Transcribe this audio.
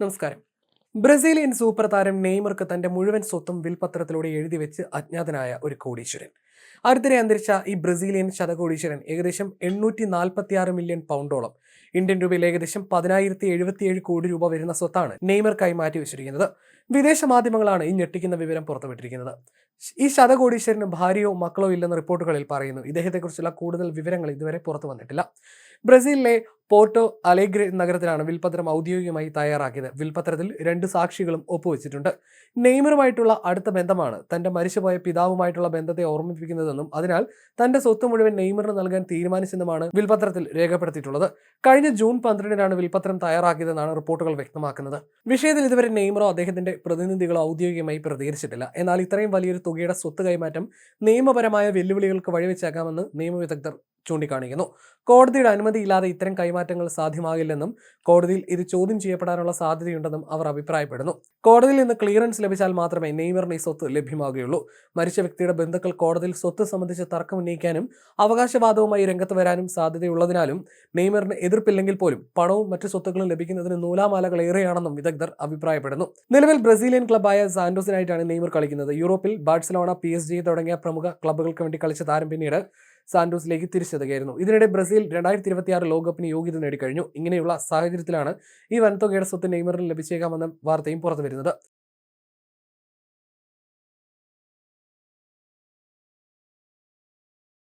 നമസ്കാരം. Brazilian super താരം നെയ്മർക്ക് തന്റെ മുഴുവൻ സ്വത്തും വിൽപത്രത്തിലൂടെ എഴുതി വെച്ച് അജ്ഞാതനായ ഒരു കോടീശ്വരൻ. അടുത്തിടെ അന്തരിച്ച ഈ ബ്രസീലിയൻ ശതകോടീശ്വരൻ ഏകദേശം എണ്ണൂറ്റി നാൽപ്പത്തി ആറ് മില്യൺ പൗണ്ടോളം ഇന്ത്യൻ രൂപയിൽ ഏകദേശം പതിനായിരത്തി എഴുപത്തിയേഴ് കോടി രൂപ വരുന്ന സ്വത്താണ് നെയ്മർക്കായി മാറ്റി വെച്ചിരിക്കുന്നത്. വിദേശ മാധ്യമങ്ങളാണ് ഈ ഞെട്ടിക്കുന്ന വിവരം പുറത്തുവിട്ടിരിക്കുന്നത്. ഈ ശതകോടീശ്വരന് ഭാര്യയോ മക്കളോ ഇല്ലെന്ന് റിപ്പോർട്ടുകളിൽ പറയുന്നു. ഇദ്ദേഹത്തെക്കുറിച്ചുള്ള കൂടുതൽ വിവരങ്ങൾ ഇതുവരെ പുറത്തു വന്നിട്ടില്ല. ബ്രസീലിലെ പോർട്ടോ അലേഗ്രെ നഗരത്തിലാണ് വിൽപത്രം ഔദ്യോഗികമായി തയ്യാറാക്കിയത്. വിൽപത്രത്തിൽ രണ്ട് സാക്ഷികളും ഒപ്പുവെച്ചിട്ടുണ്ട്. നെയ്മറുമായിട്ടുള്ള അടുത്ത ബന്ധമാണ് തന്റെ മരിച്ചുപോയ പിതാവുമായിട്ടുള്ള ബന്ധത്തെ ഓർമ്മിപ്പിക്കുന്നതെന്നും അതിനാൽ തന്റെ സ്വത്ത് മുഴുവൻ നെയ്മറിന് നൽകാൻ തീരുമാനിച്ചെന്നുമാണ് വിൽപത്രത്തിൽ രേഖപ്പെടുത്തിയിട്ടുള്ളത്. കഴിഞ്ഞ ജൂൺ പന്ത്രണ്ടിനാണ് വിൽപത്രം തയ്യാറാക്കിയതെന്നാണ് റിപ്പോർട്ടുകൾ വ്യക്തമാക്കുന്നത്. വിഷയത്തിൽ ഇതുവരെ നെയ്മറോ അദ്ദേഹത്തിന്റെ പ്രതിനിധികളോ ഔദ്യോഗികമായി പ്രതികരിച്ചിട്ടില്ല. എന്നാൽ ഇത്രയും വലിയൊരു തുകയുടെ സ്വത്ത് കൈമാറ്റം നിയമപരമായ വെല്ലുവിളികൾക്ക് വഴിവെച്ചേക്കാമെന്ന് നിയമവിദഗ്ധർ ചൂണ്ടിക്കാണിക്കുന്നു. കോടതിയുടെ അനുമതിയില്ലാതെ ഇത്തരം കൈമാറ്റങ്ങൾ സാധ്യമാകില്ലെന്നും കോടതിയിൽ ഇത് ചോദ്യം ചെയ്യപ്പെടാനുള്ള സാധ്യതയുണ്ടെന്നും അവർ അഭിപ്രായപ്പെടുന്നു. കോടതിയിൽ നിന്ന് ക്ലിയറൻസ് ലഭിച്ചാൽ മാത്രമേ നെയ്മറിന് ഈ സ്വത്ത് ലഭ്യമാകുകയുള്ളൂ. മരിച്ച വ്യക്തിയുടെ ബന്ധുക്കൾ കോടതിയിൽ സ്വത്ത് സംബന്ധിച്ച് തർക്കം ഉന്നയിക്കാനും അവകാശവാദവുമായി രംഗത്ത് വരാനും സാധ്യതയുള്ളതിനാലും നെയ്മറിന് എതിർപ്പില്ലെങ്കിൽ പോലും പണവും മറ്റു സ്വത്തുക്കളും ലഭിക്കുന്നതിന് നൂലാമാലകൾ ഏറെയാണെന്നും വിദഗ്ധർ അഭിപ്രായപ്പെടുന്നു. നിലവിൽ ബ്രസീലിയൻ ക്ലബായ സാന്റോസിനായിട്ടാണ് നെയ്മർ കളിക്കുന്നത്. യൂറോപ്പിൽ ബാഴ്സലോണ പി തുടങ്ങിയ പ്രമുഖ ക്ലബ്ബുകൾക്ക് വേണ്ടി കളിച്ച താരം പിന്നീട് സാന്റോസിലേക്ക് തിരിച്ചെത്തുകയായിരുന്നു. ഇതിനിടെ ബ്രസീൽ രണ്ടായിരത്തി ഇരുപത്തിയാറ് ലോകകപ്പിന് യോഗ്യത നേടിക്കഴിഞ്ഞു. ഇങ്ങനെയുള്ള സാഹചര്യത്തിലാണ് ഈ വൻതുകയുടെ സ്വത്ത് നെയ്മറിന് ലഭിച്ചേക്കാമെന്ന വാർത്തയും പുറത്തു വരുന്നത്